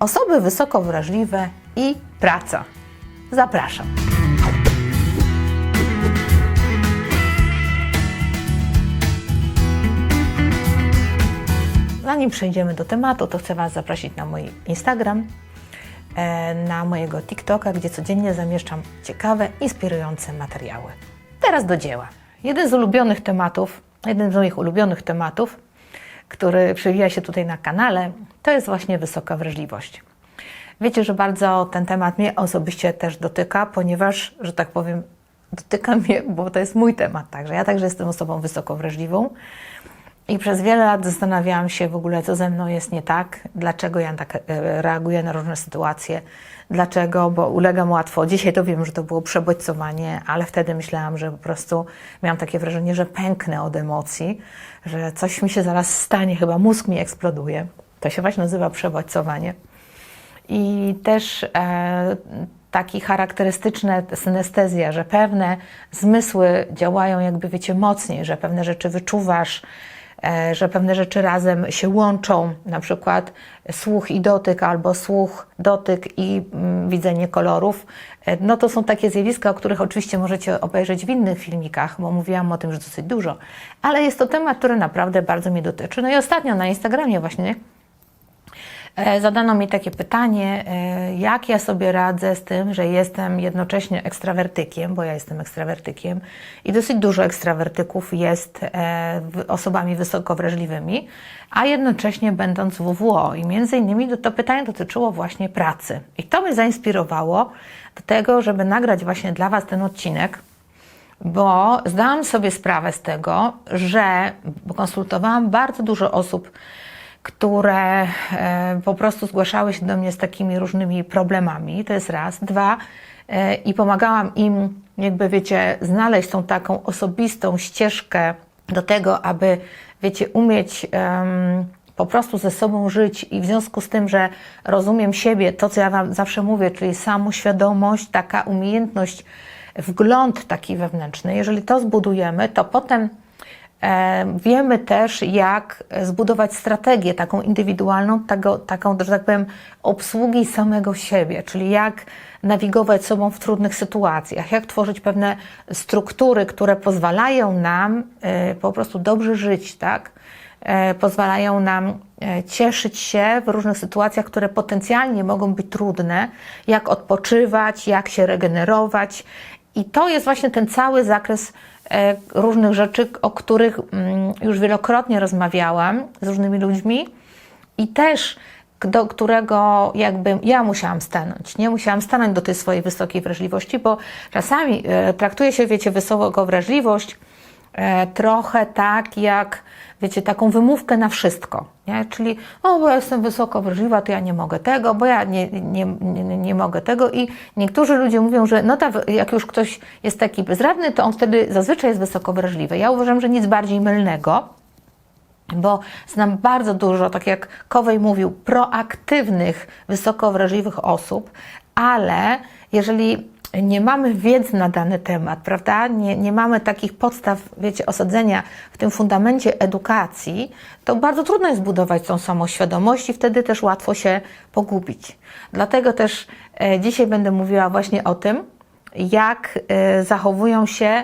osoby wysoko wrażliwe i praca. Zapraszam. Zanim przejdziemy do tematu, to chcę Was zaprosić na mój Instagram, e, na mojego TikToka, gdzie codziennie zamieszczam ciekawe, inspirujące materiały. Teraz do dzieła. Jeden z ulubionych tematów, jeden z moich ulubionych tematów, który przewija się tutaj na kanale, to jest właśnie wysoka wrażliwość. Wiecie, że bardzo ten temat mnie osobiście też dotyka, ponieważ, że tak powiem, dotyka mnie, bo to jest mój temat także. Ja także jestem osobą wysoko wrażliwą. I przez wiele lat zastanawiałam się w ogóle, co ze mną jest nie tak, dlaczego ja tak e, reaguję na różne sytuacje, dlaczego, bo ulegam łatwo. Dzisiaj to wiem, że to było przebodźcowanie, ale wtedy myślałam, że po prostu miałam takie wrażenie, że pęknę od emocji, że coś mi się zaraz stanie, chyba mózg mi eksploduje. To się właśnie nazywa przebodźcowanie. I też e, taki charakterystyczne synestezja, że pewne zmysły działają jakby wiecie mocniej, że pewne rzeczy wyczuwasz, że pewne rzeczy razem się łączą, na przykład słuch i dotyk, albo słuch, dotyk i mm, widzenie kolorów. E, No to są takie zjawiska, o których oczywiście możecie obejrzeć w innych filmikach, bo mówiłam o tym już dosyć dużo, ale jest to temat, który naprawdę bardzo mnie dotyczy. No i ostatnio na Instagramie właśnie E, Zadano mi takie pytanie, e, jak ja sobie radzę z tym, że jestem jednocześnie ekstrawertykiem, bo ja jestem ekstrawertykiem i dosyć dużo ekstrawertyków jest e, osobami wysoko wrażliwymi, a jednocześnie będąc WWO. I między innymi to, pytanie dotyczyło właśnie pracy. I to mnie zainspirowało do tego, żeby nagrać właśnie dla Was ten odcinek, bo zdałam sobie sprawę z tego, że konsultowałam bardzo dużo osób, które e, po prostu zgłaszały się do mnie z takimi różnymi problemami. To jest raz. Dwa, e, i pomagałam im, jakby wiecie, znaleźć tą taką osobistą ścieżkę do tego, aby, wiecie, umieć. em, po prostu ze sobą żyć i w związku z tym, że rozumiem siebie, to co ja Wam zawsze mówię, czyli samoświadomość, taka umiejętność, wgląd taki wewnętrzny, jeżeli to zbudujemy, to potem Wiemy też, jak zbudować strategię taką indywidualną, tego, taką, że tak powiem, obsługi samego siebie, czyli jak nawigować sobą w trudnych sytuacjach, jak tworzyć pewne struktury, które pozwalają nam e, po prostu dobrze żyć, tak? E, Pozwalają nam e, cieszyć się w różnych sytuacjach, które potencjalnie mogą być trudne, jak odpoczywać, jak się regenerować. I to jest właśnie ten cały zakres e, różnych rzeczy, o których mm, już wielokrotnie rozmawiałam z różnymi ludźmi i też do którego jakby ja musiałam stanąć. Nie musiałam stanąć do tej swojej wysokiej wrażliwości, bo czasami e, traktuje się, wiecie, wysoką wrażliwość e, trochę tak jak, wiecie, taką wymówkę na wszystko. Nie? Czyli, o, bo ja jestem wysoko wrażliwa, to ja nie mogę tego, bo ja nie, nie, nie, nie mogę tego. I niektórzy ludzie mówią, że no ta, jak już ktoś jest taki bezradny, to on wtedy zazwyczaj jest wysoko wrażliwy. Ja uważam, że nic bardziej mylnego. Bo znam bardzo dużo, tak jak Kowej mówił, proaktywnych, wysoko wrażliwych osób, ale jeżeli nie mamy wiedzy na dany temat, prawda? Nie, nie mamy takich podstaw, wiecie, osadzenia w tym fundamencie edukacji, to bardzo trudno jest budować tą samoświadomość i wtedy też łatwo się pogubić. Dlatego też e, dzisiaj będę mówiła właśnie o tym, jak e, zachowują się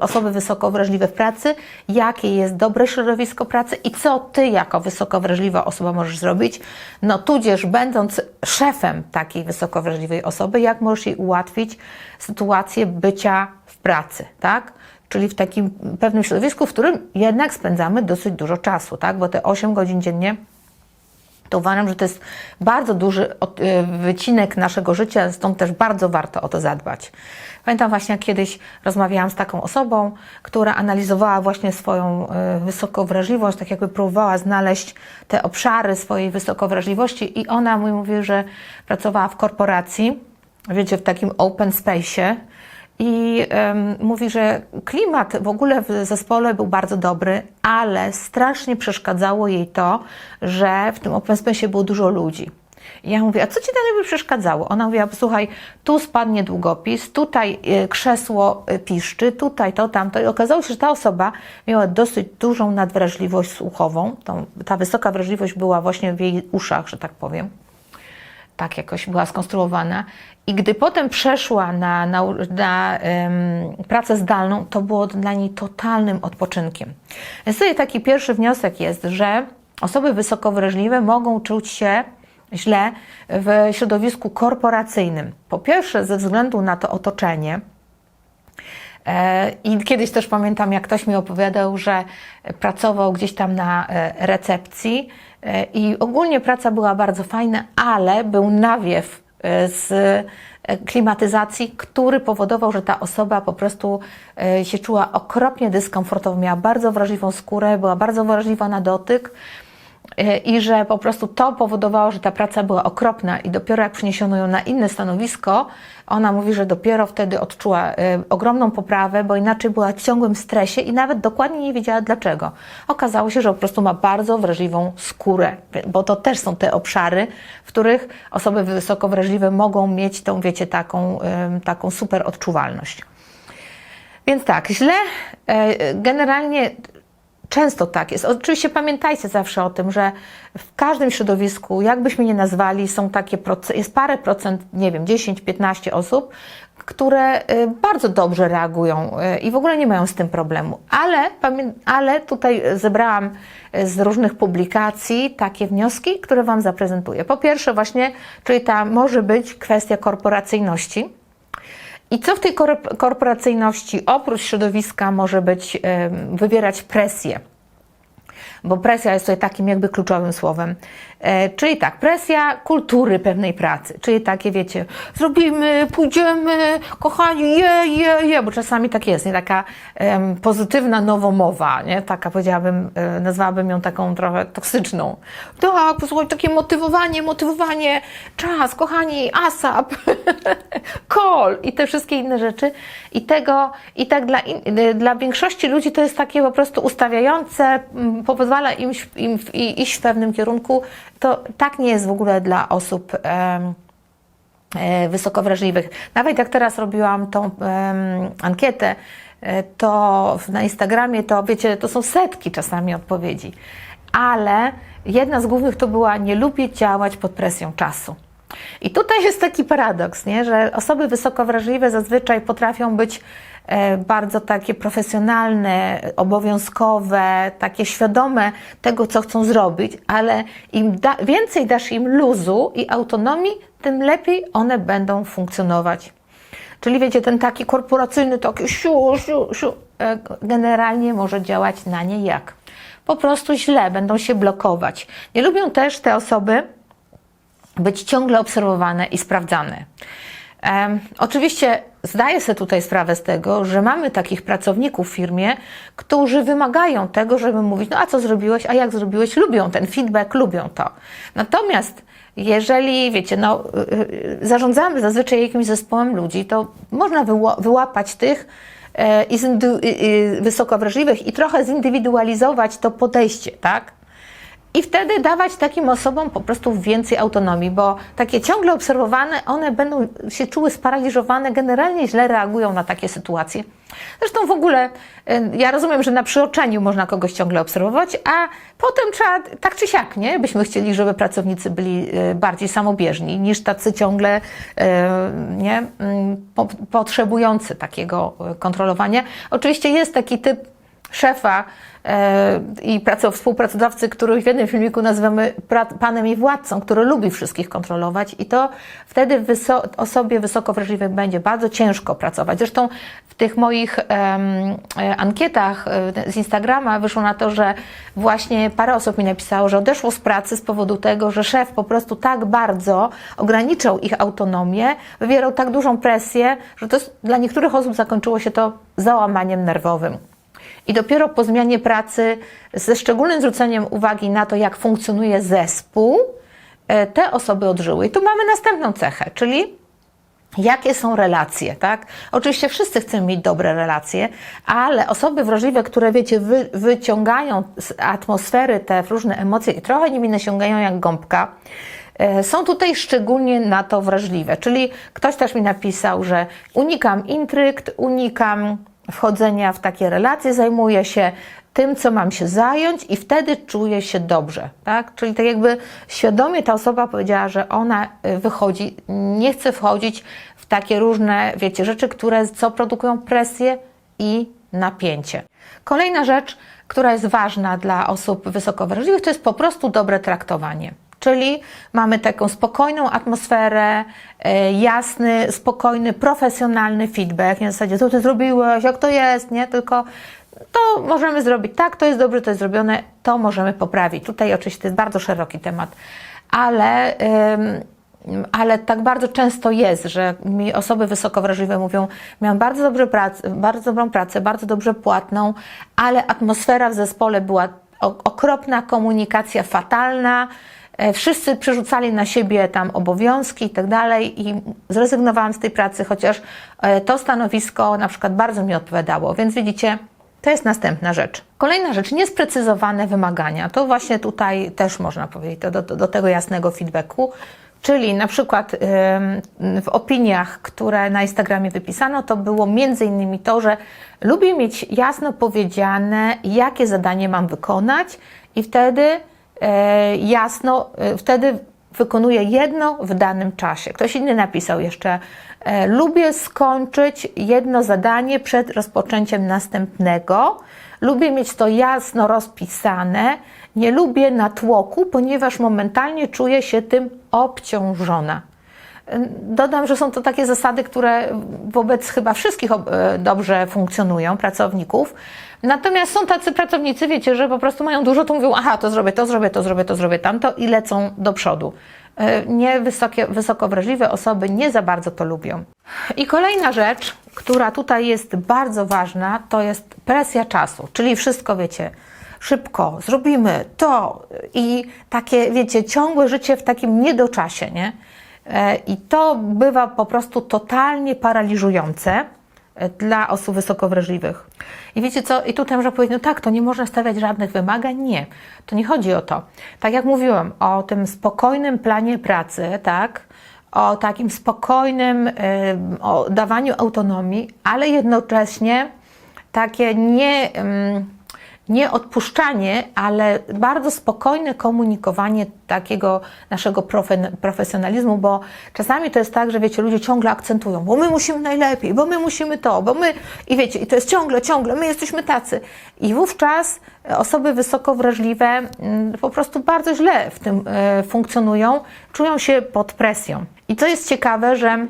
osoby wysoko wrażliwe w pracy, jakie jest dobre środowisko pracy i co ty jako wysoko wrażliwa osoba możesz zrobić. No tudzież będąc szefem takiej wysoko wrażliwej osoby, jak możesz jej ułatwić sytuację bycia w pracy, tak? Czyli w takim pewnym środowisku, w którym jednak spędzamy dosyć dużo czasu, tak? Bo te 8 godzin dziennie to uważam, że to jest bardzo duży y, wycinek naszego życia, stąd też bardzo warto o to zadbać. Pamiętam właśnie, jak kiedyś rozmawiałam z taką osobą, która analizowała właśnie swoją y, wysokowrażliwość, tak jakby próbowała znaleźć te obszary swojej wysokowrażliwości i ona mi mówi, że pracowała w korporacji, wiecie, w takim open space'ie, i em, mówi, że klimat w ogóle w zespole był bardzo dobry, ale strasznie przeszkadzało jej to, że w tym open space było dużo ludzi. I ja mówię, a co ci tam by przeszkadzało? Ona mówiła, słuchaj, tu spadnie długopis, tutaj y, krzesło y, piszczy, tutaj to, tamto. I okazało się, że ta osoba miała dosyć dużą nadwrażliwość słuchową. Ta wysoka wrażliwość była właśnie w jej uszach, że tak powiem. Tak jakoś była skonstruowana. I gdy potem przeszła na, na, na em, pracę zdalną, to było dla niej totalnym odpoczynkiem. Więc tutaj taki pierwszy wniosek jest, że osoby wysoko wrażliwe mogą czuć się źle w środowisku korporacyjnym. Po pierwsze, ze względu na to otoczenie. E, I kiedyś też pamiętam, jak ktoś mi opowiadał, że pracował gdzieś tam na e, recepcji e, i ogólnie praca była bardzo fajna, ale był nawiew z klimatyzacji, który powodował, że ta osoba po prostu się czuła okropnie dyskomfortowo, miała bardzo wrażliwą skórę, była bardzo wrażliwa na dotyk i że po prostu to powodowało, że ta praca była okropna i dopiero jak przeniesiono ją na inne stanowisko, ona mówi, że dopiero wtedy odczuła e, ogromną poprawę, bo inaczej była w ciągłym stresie i nawet dokładnie nie wiedziała dlaczego. Okazało się, że po prostu ma bardzo wrażliwą skórę, bo to też są te obszary, w których osoby wysoko wrażliwe mogą mieć tą, wiecie, taką, taką super odczuwalność. Więc tak, źle e, generalnie często tak jest. Oczywiście pamiętajcie zawsze o tym, że w każdym środowisku, jakbyśmy nie nazwali, są takie jest parę procent, nie wiem, 10-15 osób, które y, bardzo dobrze reagują y, i w ogóle nie mają z tym problemu. Ale, ale tutaj zebrałam y, z różnych publikacji takie wnioski, które Wam zaprezentuję. Po pierwsze właśnie, czyli ta może być kwestia korporacyjności. I co w tej korp- korporacyjności oprócz środowiska może być, wywierać presję? Bo presja jest tutaj takim jakby kluczowym słowem. E, czyli tak, presja kultury pewnej pracy. Czyli takie, wiecie, zrobimy, pójdziemy, kochani, je, je, je, bo czasami tak jest, nie? Taka pozytywna nowomowa, nie? Taka powiedziałabym, e, nazwałabym ją taką trochę toksyczną. Tak, posłuchaj, takie motywowanie, motywowanie, czas, kochani, ASAP, call i te wszystkie inne rzeczy. I tego, i tak dla, in, dla większości ludzi to jest takie po prostu ustawiające, mm, pozwala im, im iść w pewnym kierunku. To tak nie jest w ogóle dla osób e, wysoko wrażliwych. Nawet jak teraz robiłam tą ankietę, e, to na Instagramie to wiecie, to są setki czasami odpowiedzi. Ale jedna z głównych to była nie lubię działać pod presją czasu. I tutaj jest taki paradoks, nie? że osoby wysoko wrażliwe zazwyczaj potrafią być e, bardzo takie profesjonalne, obowiązkowe, takie świadome tego, co chcą zrobić, ale im da, więcej dasz im luzu i autonomii, tym lepiej one będą funkcjonować. Czyli wiecie, ten taki korporacyjny, taki siu, siu, siu, e, generalnie może działać na nie jak? Po prostu źle, będą się blokować. Nie lubią też te osoby być ciągle obserwowane i sprawdzane. Em, oczywiście zdaję sobie tutaj sprawę z tego, że mamy takich pracowników w firmie, którzy wymagają tego, żeby mówić, no a co zrobiłeś, a jak zrobiłeś, lubią ten feedback, lubią to. Natomiast jeżeli, wiecie, no, y, y, zarządzamy zazwyczaj jakimś zespołem ludzi, to można wyłapać tych e, i y, wysoko wrażliwych i trochę zindywidualizować to podejście, tak? I wtedy dawać takim osobom po prostu więcej autonomii, bo takie ciągle obserwowane, one będą się czuły sparaliżowane, generalnie źle reagują na takie sytuacje. Zresztą w ogóle y, ja rozumiem, że na przeoczeniu można kogoś ciągle obserwować, a potem trzeba tak czy siak, nie? Byśmy chcieli, żeby pracownicy byli y, bardziej samobieżni niż tacy ciągle y, nie? Mm, po, potrzebujący takiego kontrolowania. Oczywiście jest taki typ szefa i praco- współpracodawcy, których w jednym filmiku nazywamy panem i władcą, który lubi wszystkich kontrolować i to wtedy wyso- osobie wysoko wrażliwej będzie bardzo ciężko pracować. Zresztą w tych moich e, ankietach e, z Instagrama wyszło na to, że właśnie parę osób mi napisało, że odeszło z pracy z powodu tego, że szef po prostu tak bardzo ograniczał ich autonomię, wywierał tak dużą presję, że to dla niektórych osób zakończyło się to załamaniem nerwowym. I dopiero po zmianie pracy, ze szczególnym zwróceniem uwagi na to, jak funkcjonuje zespół, e, te osoby odżyły. I tu mamy następną cechę, czyli jakie są relacje, tak? Oczywiście wszyscy chcemy mieć dobre relacje, ale osoby wrażliwe, które wiecie, wy, wyciągają z atmosfery te różne emocje i trochę nimi nasiągają jak gąbka, e, są tutaj szczególnie na to wrażliwe. Czyli ktoś też mi napisał, że unikam intrygt, unikam wchodzenia w takie relacje, zajmuję się tym, co mam się zająć i wtedy czuję się dobrze, tak? Czyli tak jakby świadomie ta osoba powiedziała, że ona y, wychodzi, nie chce wchodzić w takie różne, wiecie, rzeczy, które co produkują presję i napięcie. Kolejna rzecz, która jest ważna dla osób wysoko wrażliwych, to jest po prostu dobre traktowanie. Czyli mamy taką spokojną atmosferę, e, jasny, spokojny, profesjonalny feedback. Nie w zasadzie, co ty zrobiłeś, jak to jest, nie? Tylko to możemy zrobić tak, to jest dobrze, to jest zrobione, to możemy poprawić. Tutaj oczywiście to jest bardzo szeroki temat, ale, ym, ale tak bardzo często jest, że mi osoby wysoko wrażliwe mówią, miałam bardzo, dobrze prac, bardzo dobrą pracę, bardzo dobrze płatną, ale atmosfera w zespole była okropna, komunikacja fatalna, Wszyscy przerzucali na siebie tam obowiązki i tak dalej i zrezygnowałam z tej pracy, chociaż e, to stanowisko na przykład bardzo mi odpowiadało. Więc widzicie, to jest następna rzecz. Kolejna rzecz, niesprecyzowane wymagania. To właśnie tutaj też można powiedzieć, do, do, do tego jasnego feedbacku. Czyli na przykład w opiniach, które na Instagramie wypisano, to było między innymi to, że lubię mieć jasno powiedziane, jakie zadanie mam wykonać i wtedy e, jasno, e, wtedy wykonuję jedno w danym czasie. Ktoś inny napisał jeszcze, e, lubię skończyć jedno zadanie przed rozpoczęciem następnego. Lubię mieć to jasno rozpisane. Nie lubię natłoku, ponieważ momentalnie czuję się tym obciążona. Dodam, że są to takie zasady, które wobec chyba wszystkich e, dobrze funkcjonują, pracowników. Natomiast są tacy pracownicy, wiecie, że po prostu mają dużo, to mówią, aha, to zrobię to, zrobię to, zrobię to, zrobię tamto i lecą do przodu. E, Nie wysokie, wysoko wrażliwe osoby nie za bardzo to lubią. I kolejna rzecz, która tutaj jest bardzo ważna, to jest presja czasu, czyli wszystko, wiecie, szybko, zrobimy to i takie, wiecie, ciągłe życie w takim niedoczasie, nie? E, I to bywa po prostu totalnie paraliżujące e, dla osób wysoko wrażliwych. I wiecie co, i tutaj można powiedzieć, no tak, to nie można stawiać żadnych wymagań. Nie, to nie chodzi o to. Tak jak mówiłam, o tym spokojnym planie pracy, tak, o takim spokojnym o dawaniu autonomii, ale jednocześnie takie nie, nie odpuszczanie, ale bardzo spokojne komunikowanie takiego naszego profe- profesjonalizmu, bo czasami to jest tak, że wiecie, ludzie ciągle akcentują, bo my musimy najlepiej, bo my musimy to, bo my, i wiecie, i to jest ciągle, ciągle, my jesteśmy tacy. I wówczas osoby wysoko wrażliwe mm, po prostu bardzo źle w tym e, funkcjonują, czują się pod presją. I co jest ciekawe, że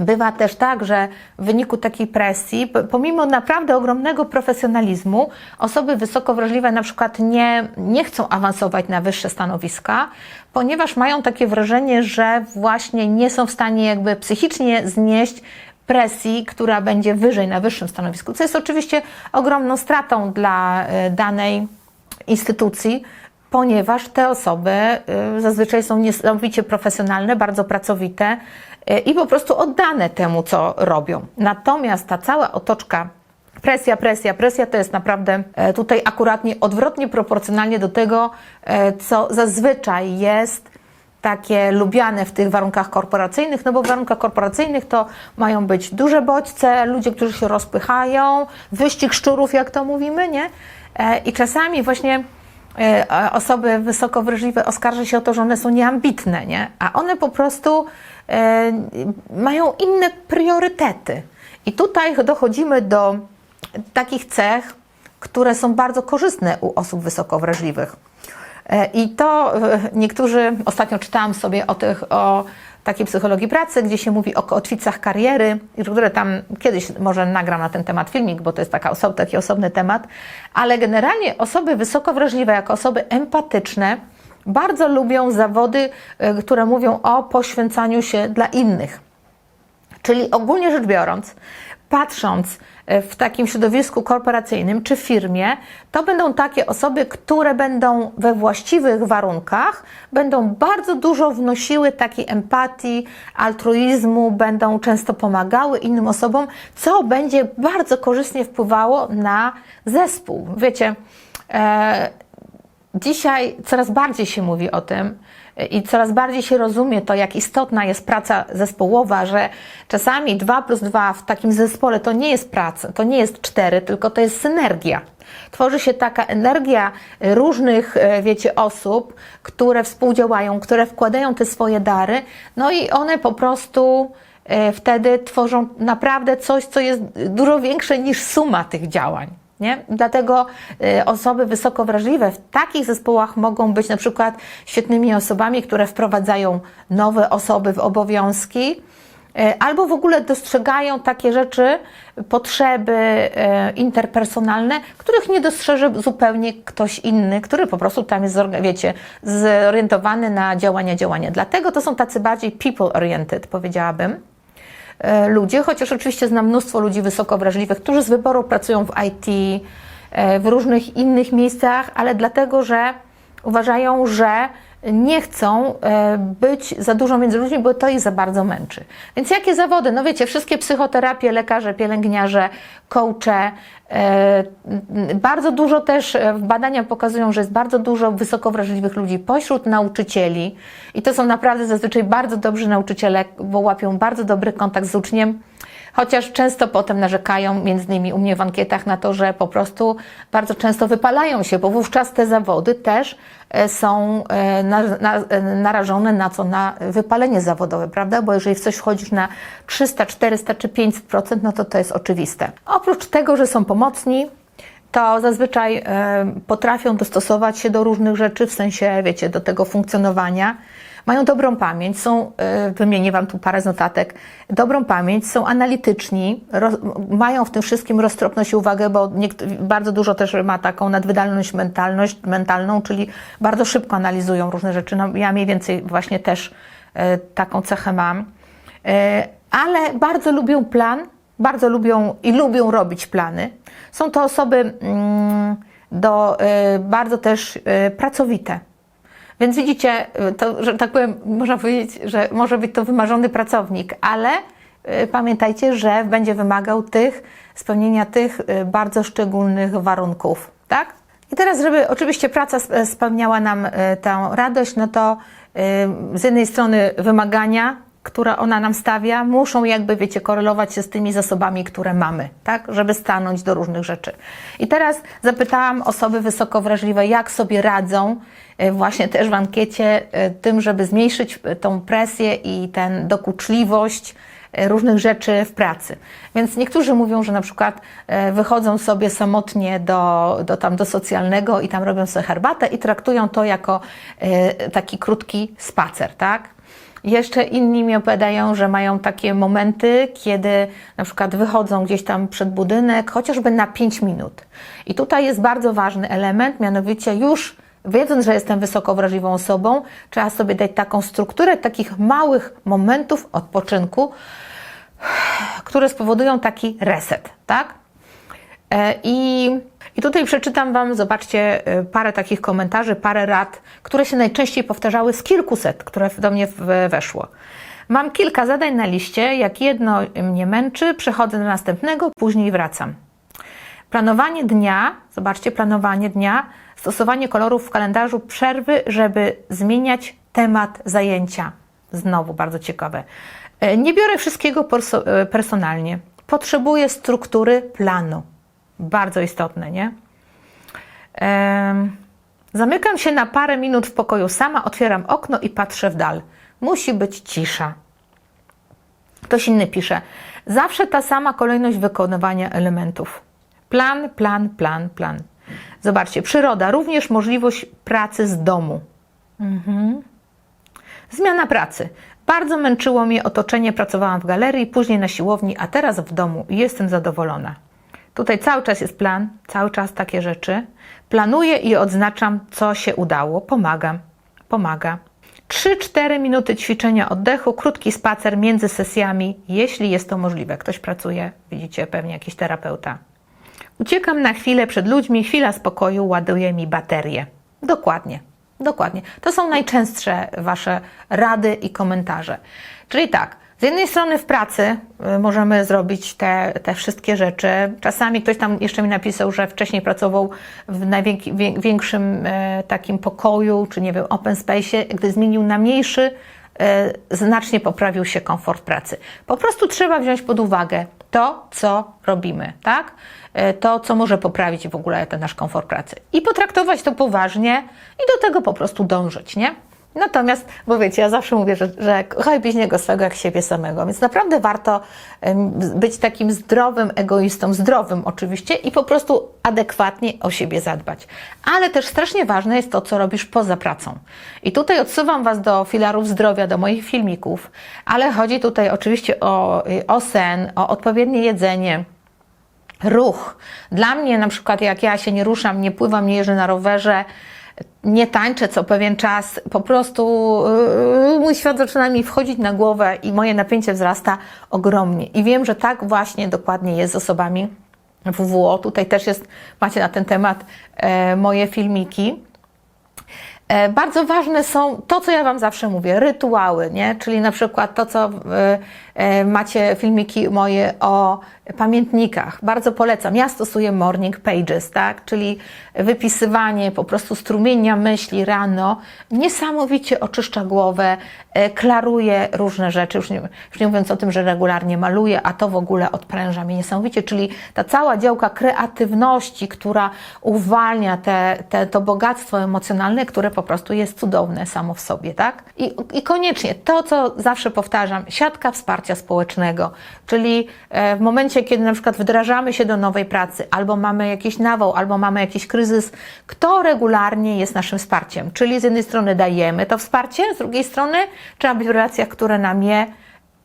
Bywa też tak, że w wyniku takiej presji, pomimo naprawdę ogromnego profesjonalizmu, osoby wysoko wrażliwe na przykład nie, nie chcą awansować na wyższe stanowiska, ponieważ mają takie wrażenie, że właśnie nie są w stanie jakby psychicznie znieść presji, która będzie wyżej na wyższym stanowisku, co jest oczywiście ogromną stratą dla e, danej instytucji, ponieważ te osoby y, zazwyczaj są niesamowicie profesjonalne, bardzo pracowite y, i po prostu oddane temu, co robią. Natomiast ta cała otoczka presja, presja, presja to jest naprawdę e, tutaj akuratnie odwrotnie proporcjonalnie do tego, e, co zazwyczaj jest takie lubiane w tych warunkach korporacyjnych, no bo w warunkach korporacyjnych to mają być duże bodźce, ludzie, którzy się rozpychają, wyścig szczurów, jak to mówimy, nie? E, I czasami właśnie e, osoby wysoko wrażliwe oskarża się o to, że one są nieambitne, nie? A one po prostu e, mają inne priorytety. I tutaj dochodzimy do takich cech, które są bardzo korzystne u osób wysoko wrażliwych. E, I to e, niektórzy, ostatnio czytałam sobie o tych, o takiej psychologii pracy, gdzie się mówi o kotwicach kariery, które tam kiedyś może nagram na ten temat filmik, bo to jest taka taki osobny temat, ale generalnie osoby wysoko wrażliwe, jako osoby empatyczne, bardzo lubią zawody, e, które mówią o poświęcaniu się dla innych. Czyli ogólnie rzecz biorąc, patrząc e, w takim środowisku korporacyjnym czy firmie, to będą takie osoby, które będą we właściwych warunkach, będą bardzo dużo wnosiły takiej empatii, altruizmu, będą często pomagały innym osobom, co będzie bardzo korzystnie wpływało na zespół. Wiecie, e, Dzisiaj coraz bardziej się mówi o tym, i coraz bardziej się rozumie to, jak istotna jest praca zespołowa, że czasami 2 plus 2 w takim zespole to nie jest praca, to nie jest 4, tylko to jest synergia. Tworzy się taka energia różnych, e, wiecie, osób, które współdziałają, które wkładają te swoje dary, no i one po prostu wtedy tworzą naprawdę coś, co jest dużo większe niż suma tych działań. Nie? Dlatego y, osoby wysoko wrażliwe w takich zespołach mogą być na przykład świetnymi osobami, które wprowadzają nowe osoby w obowiązki, y, albo w ogóle dostrzegają takie rzeczy, potrzeby y, interpersonalne, których nie dostrzeże zupełnie ktoś inny, który po prostu tam jest, wiecie, zorientowany na działania, działania. Dlatego to są tacy bardziej people-oriented, powiedziałabym ludzie, chociaż oczywiście znam mnóstwo ludzi wysoko wrażliwych, którzy z wyboru pracują w IT, e, w różnych innych miejscach, ale dlatego, że uważają, że nie chcą e, być za dużo między ludźmi, bo to ich za bardzo męczy. Więc jakie zawody? No wiecie, wszystkie psychoterapie, lekarze, pielęgniarze, coache, e, bardzo dużo też e, badania pokazują, że jest bardzo dużo wysoko wrażliwych ludzi pośród nauczycieli i to są naprawdę zazwyczaj bardzo dobrzy nauczyciele, bo łapią bardzo dobry kontakt z uczniem. Chociaż często potem narzekają, między innymi u mnie w ankietach, na to, że po prostu bardzo często wypalają się, bo wówczas te zawody też e, są e, e, narażone na co? Na wypalenie zawodowe, prawda? Bo jeżeli w coś wchodzisz na 300, 400 czy 500%, no to to jest oczywiste. Oprócz tego, że są pomocni, to zazwyczaj potrafią dostosować się do różnych rzeczy, w sensie, wiecie, do tego funkcjonowania. Mają dobrą pamięć, są, e, wymienię Wam tu parę z notatek, dobrą pamięć, są analityczni, roz, mają w tym wszystkim roztropność i uwagę, bo bardzo dużo też ma taką nadwydalność mentalność, mentalną, czyli bardzo szybko analizują różne rzeczy. No, ja mniej więcej właśnie też e, taką cechę mam. E, ale bardzo lubią plan, bardzo lubią i lubią robić plany. Są to osoby mm, do, bardzo też pracowite. Więc widzicie, e, to, że tak powiem, można powiedzieć, że może być to wymarzony pracownik, ale e, pamiętajcie, że będzie wymagał tych, spełnienia tych e, bardzo szczególnych warunków, tak? I teraz, żeby oczywiście praca sp- spełniała nam tę radość, no to z jednej strony wymagania, które ona nam stawia, muszą jakby, wiecie, korelować się z tymi zasobami, które mamy, tak? Żeby stanąć do różnych rzeczy. I teraz zapytałam osoby wysoko wrażliwe, jak sobie radzą e, właśnie też w ankiecie e, tym, żeby zmniejszyć e, tą presję i tę dokuczliwość różnych rzeczy w pracy. Więc niektórzy mówią, że na przykład wychodzą sobie samotnie do, do, tam, do socjalnego i tam robią sobie herbatę i traktują to jako taki krótki spacer, tak? Jeszcze inni mi opowiadają, że mają takie momenty, kiedy na przykład wychodzą gdzieś tam przed budynek, chociażby na 5 minut. I tutaj jest bardzo ważny element, mianowicie już wiedząc, że jestem wysoko wrażliwą osobą, trzeba sobie dać taką strukturę takich małych momentów odpoczynku, które spowodują taki reset, tak? E, I, I tutaj przeczytam Wam, zobaczcie, e, parę takich komentarzy, parę rad, które się najczęściej powtarzały z kilkuset, które do mnie weszło. Mam kilka zadań na liście, jak jedno mnie męczy, przechodzę do następnego, później wracam. Planowanie dnia, zobaczcie, planowanie dnia, stosowanie kolorów w kalendarzu, przerwy, żeby zmieniać temat zajęcia. Znowu bardzo ciekawe. E, Nie biorę wszystkiego perso- personalnie. Potrzebuję struktury planu. Bardzo istotne, nie? Zamykam się na parę minut w pokoju sama, otwieram okno i patrzę w dal. Musi być cisza. Ktoś inny pisze. Zawsze ta sama kolejność wykonywania elementów. Plan, plan, plan, plan. Zobaczcie, przyroda, również możliwość pracy z domu. Mhm. Zmiana pracy. Bardzo męczyło mnie otoczenie, pracowałam w galerii, później na siłowni, a teraz w domu i jestem zadowolona. Tutaj cały czas jest plan, cały czas takie rzeczy. Planuję i odznaczam, co się udało. Pomagam, pomaga. 3-4 minuty ćwiczenia oddechu, krótki spacer między sesjami, jeśli jest to możliwe. Ktoś pracuje, widzicie, pewnie jakiś terapeuta. Uciekam na chwilę przed ludźmi, chwila spokoju ładuje mi baterię. Dokładnie, dokładnie. To są najczęstsze Wasze rady i komentarze. Czyli tak, Z jednej strony w pracy y, możemy zrobić te, te wszystkie rzeczy. Czasami ktoś tam jeszcze mi napisał, że wcześniej pracował w największym e, takim pokoju, czy nie wiem, open space, gdy zmienił na mniejszy, e, znacznie poprawił się komfort pracy. Po prostu trzeba wziąć pod uwagę to, co robimy, tak? To, co może poprawić w ogóle ten nasz komfort pracy. I potraktować to poważnie i do tego po prostu dążyć, nie? Natomiast, bo wiecie, ja zawsze mówię, że, że kochaj bliźniego swego jak siebie samego, więc naprawdę warto być takim zdrowym egoistą, zdrowym oczywiście i po prostu adekwatnie o siebie zadbać. Ale też strasznie ważne jest to, co robisz poza pracą. I tutaj odsuwam Was do filarów zdrowia, do moich filmików, ale chodzi tutaj oczywiście o, o sen, o odpowiednie jedzenie, ruch. Dla mnie na przykład jak ja się nie ruszam, nie pływam, nie jeżdżę na rowerze, nie tańczę co pewien czas, po prostu yy, mój świat zaczyna mi wchodzić na głowę i moje napięcie wzrasta ogromnie. I wiem, że tak właśnie dokładnie jest z osobami WWO. Tutaj też jest, macie na ten temat e, moje filmiki. E, Bardzo ważne są to, co ja Wam zawsze mówię, rytuały, nie? czyli na przykład to, co e, macie filmiki moje o pamiętnikach. Bardzo polecam. Ja stosuję morning pages, tak? czyli wypisywanie po prostu strumienia myśli rano. Niesamowicie oczyszcza głowę, e, klaruje różne rzeczy, już nie, już nie mówiąc o tym, że regularnie maluję, a to w ogóle odpręża mnie niesamowicie, czyli ta cała działka kreatywności, która uwalnia te, te, to bogactwo emocjonalne, które po prostu jest cudowne samo w sobie, tak? I, I koniecznie to, co zawsze powtarzam, siatka wsparcia społecznego, czyli e, w momencie, kiedy na przykład wdrażamy się do nowej pracy, albo mamy jakiś nawał, albo mamy jakiś kryzys, kto regularnie jest naszym wsparciem? Czyli z jednej strony dajemy to wsparcie, z drugiej strony trzeba być w relacjach, które nam je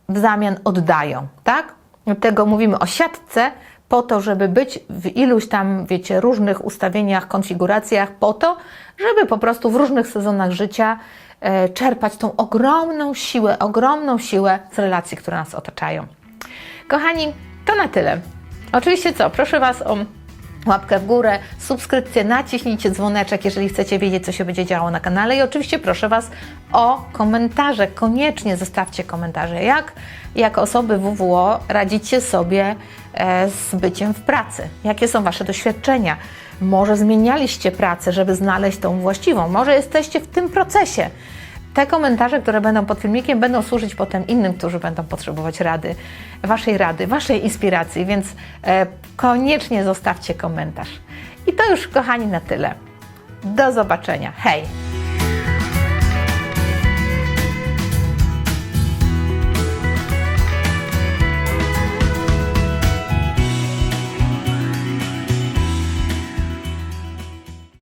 w zamian oddają, tak? Dlatego mówimy o siatce, po to, żeby być w iluś tam, wiecie, różnych ustawieniach, konfiguracjach, po to, żeby po prostu w różnych sezonach życia e, czerpać tą ogromną siłę, ogromną siłę z relacji, które nas otaczają. Kochani, to na tyle. Oczywiście co, proszę Was o łapkę w górę, subskrypcję, naciśnijcie dzwoneczek, jeżeli chcecie wiedzieć, co się będzie działo na kanale. I oczywiście proszę Was o komentarze. Koniecznie zostawcie komentarze, jak jako osoby WWO radzicie sobie e, z byciem w pracy. Jakie są Wasze doświadczenia? Może zmienialiście pracę, żeby znaleźć tą właściwą. Może jesteście w tym procesie. Te komentarze, które będą pod filmikiem, będą służyć potem innym, którzy będą potrzebować rady, Waszej rady, Waszej inspiracji, więc e, koniecznie zostawcie komentarz. I to już, kochani, na tyle. Do zobaczenia. Hej!